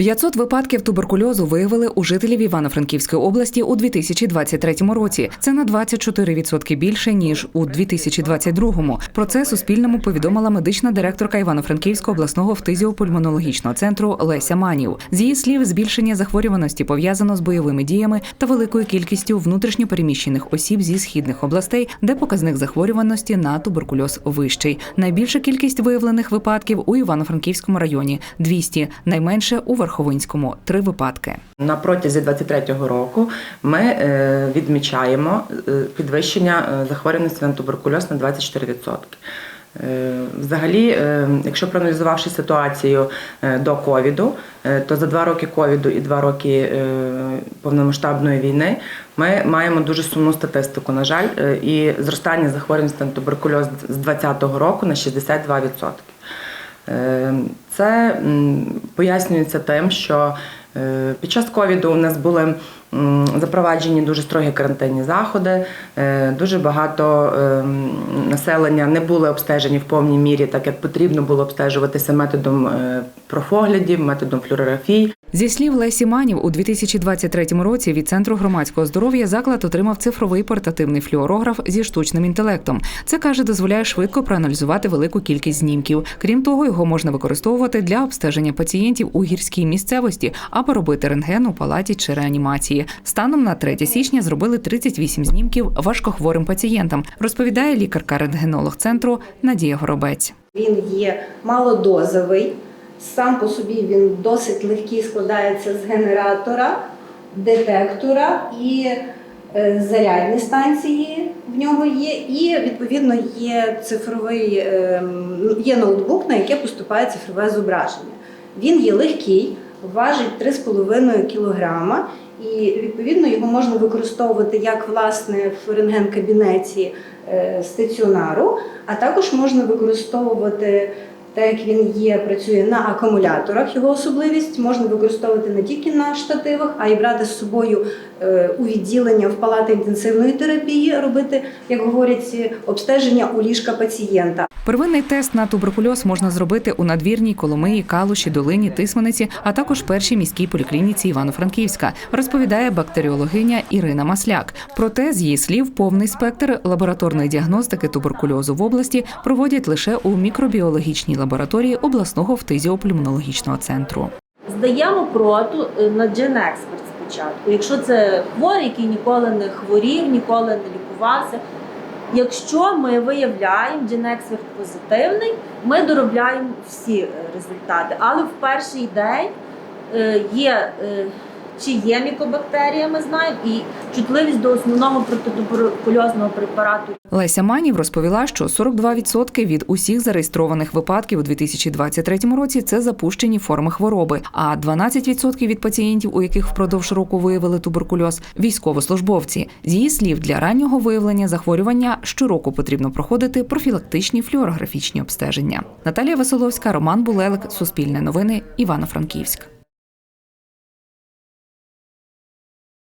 500 випадків туберкульозу виявили у жителів Івано-Франківської області у 2023 році. Це на 24% більше ніж у 2022. Про це Суспільному повідомила медична директорка Івано-Франківського обласного фтизіопульмонологічного центру Леся Манів. З її слів, збільшення захворюваності пов'язано з бойовими діями та великою кількістю внутрішньопереміщених осіб зі східних областей, де показник захворюваності на туберкульоз вищий. Найбільша кількість виявлених випадків у Івано-Франківському районі 200, найменше у Верховинському три випадки. На протязі 23-го року ми е, відмічаємо е, підвищення е, захворюваності на туберкульоз на 24%. Е, Взагалі, якщо проаналізувавши ситуацію до ковіду, то за два роки ковіду і два роки повномасштабної війни ми маємо дуже сумну статистику, на жаль, і зростання захворюваності на туберкульоз з 2020 року на 62%. Е, Це пояснюється тим, що е, під час ковіду у нас були запроваджені дуже строгі карантинні заходи. е, Дуже багато населення не були обстежені в повній мірі, так як потрібно було обстежуватися методом профоглядів, методом флюорографії. Зі слів Лесі Манів, у 2023 році від центру громадського здоров'я заклад отримав цифровий портативний флюорограф зі штучним інтелектом. Це каже, дозволяє швидко проаналізувати велику кількість знімків. Крім того, його можна використовувати для обстеження пацієнтів у гірській місцевості або робити рентген у палаті чи реанімації. Станом на 3 січня зробили 38 знімків важкохворим пацієнтам, розповідає лікарка-рентгенолог центру Надія Горобець. Він є малодозовий, сам по собі він досить легкий, складається з генератора, детектора і е, зарядні станції в нього є, і відповідно є цифровий е, є ноутбук, на яке поступає цифрове зображення. Він є легкий, важить 3,5 кг, і відповідно його можна використовувати як власне в рентген-кабінеті е, стаціонару, а також можна використовувати. Так як він є, працює на акумуляторах, його особливість можна використовувати не тільки на штативах, а й брати з собою е, у відділення в палати інтенсивної терапії, робити, як говорять, обстеження у ліжка пацієнта. Первинний тест на туберкульоз можна зробити у надвірній Коломиї, Калуші, Долині, Тисманиці, а також першій міській поліклініці Івано-Франківська, розповідає бактеріологиня Ірина Масляк. Проте, з її слів, повний спектр лабораторної діагностики туберкульозу в області проводять лише у мікробіологічній лабораторії обласного фтизіопульмонологічного центру. Здаємо проту е, на GenExpert спочатку. Якщо це хворий, який ніколи не хворів, ніколи не лікувався. Якщо ми виявляємо GenExpert позитивний, ми доробляємо всі е, результати. Але в перший день е, є чи є мікобактерія, ми знаємо, і чутливість до основного протитуберкульозного препарату Леся Манів розповіла, що 42% від усіх зареєстрованих випадків у 2023 році це запущені форми хвороби, а 12% від пацієнтів, у яких впродовж року виявили туберкульоз, військовослужбовці. З її слів, для раннього виявлення захворювання щороку потрібно проходити профілактичні флюорографічні обстеження. Наталія Василовська, Роман Булелик, Суспільне новини, Івано-Франківськ.